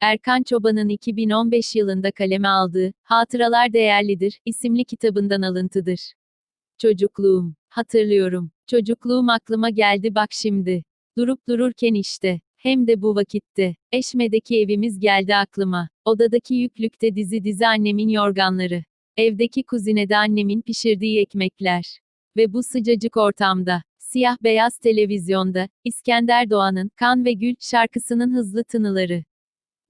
Erkan Çoban'ın 2015 yılında kaleme aldığı Hatıralar Değerlidir isimli kitabından alıntıdır. Çocukluğum. Hatırlıyorum. Çocukluğum aklıma geldi bak şimdi. Durup dururken işte. Hem de bu vakitte. Eşme'deki evimiz geldi aklıma. Odadaki yüklükte dizi dizi annemin yorganları. Evdeki kuzinede annemin pişirdiği ekmekler. Ve bu sıcacık ortamda, siyah beyaz televizyonda, İskender Doğan'ın Kan ve Gül şarkısının hızlı tınıları.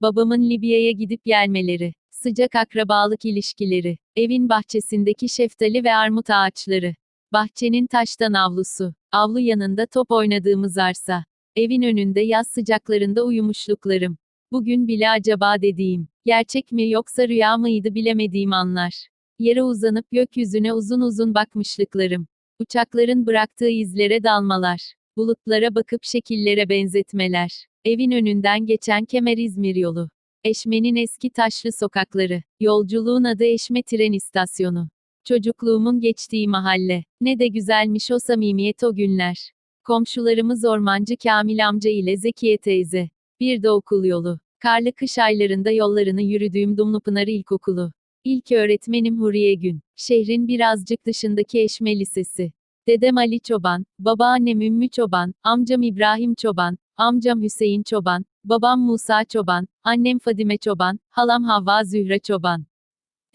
Babamın Libya'ya gidip gelmeleri, sıcak akrabalık ilişkileri, evin bahçesindeki şeftali ve armut ağaçları, bahçenin taştan avlusu, avlu yanında top oynadığımız arsa, evin önünde yaz sıcaklarında uyumuşluklarım. Bugün bile acaba dediğim, gerçek mi yoksa rüya mıydı bilemediğim anlar. Yere uzanıp gökyüzüne uzun uzun bakmışlıklarım. Uçakların bıraktığı izlere dalmalar. Bulutlara bakıp şekillere benzetmeler. Evin önünden geçen Kemer İzmir yolu. Eşme'nin eski taşlı sokakları. Yolculuğun adı Eşme tren istasyonu. Çocukluğumun geçtiği mahalle. Ne de güzelmiş o samimiyet o günler. Komşularımız Ormancı Kamil amca ile Zekiye teyze. Bir de okul yolu. Karlı kış aylarında yollarını yürüdüğüm Dumlupınar İlkokulu. İlk öğretmenim Huriye Gün. Şehrin birazcık dışındaki Eşme Lisesi. Dedem Ali Çoban, babaannem Ümmü Çoban, amcam İbrahim Çoban, amcam Hüseyin Çoban, babam Musa Çoban, annem Fadime Çoban, halam Havva Zühre Çoban.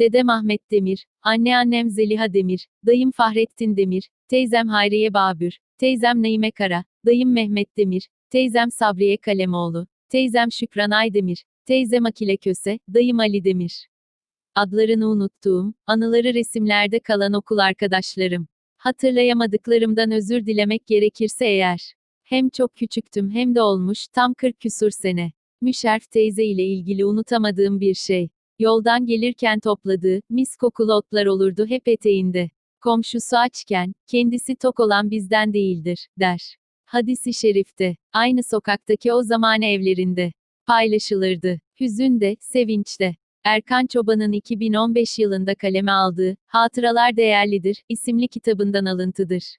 Dedem Ahmet Demir, anneannem Zeliha Demir, dayım Fahrettin Demir, teyzem Hayriye Babür, teyzem Naime Kara, dayım Mehmet Demir, teyzem Sabriye Kalemoğlu, teyzem Şükran Aydemir, teyzem Akile Köse, dayım Ali Demir. Adlarını unuttuğum, anıları resimlerde kalan okul arkadaşlarım. Hatırlayamadıklarımdan özür dilemek gerekirse eğer. Hem çok küçüktüm hem de olmuş tam 40 küsur sene. Müşerf teyze ile ilgili unutamadığım bir şey. Yoldan gelirken topladığı, mis kokulu otlar olurdu hep eteğinde. Komşusu açken, kendisi tok olan bizden değildir, der. Hadisi şerifte, aynı sokaktaki o zaman evlerinde. Paylaşılırdı. Hüzün de, sevinç de. Erkan Çoban'ın 2015 yılında kaleme aldığı Hatıralar Değerlidir isimli kitabından alıntıdır.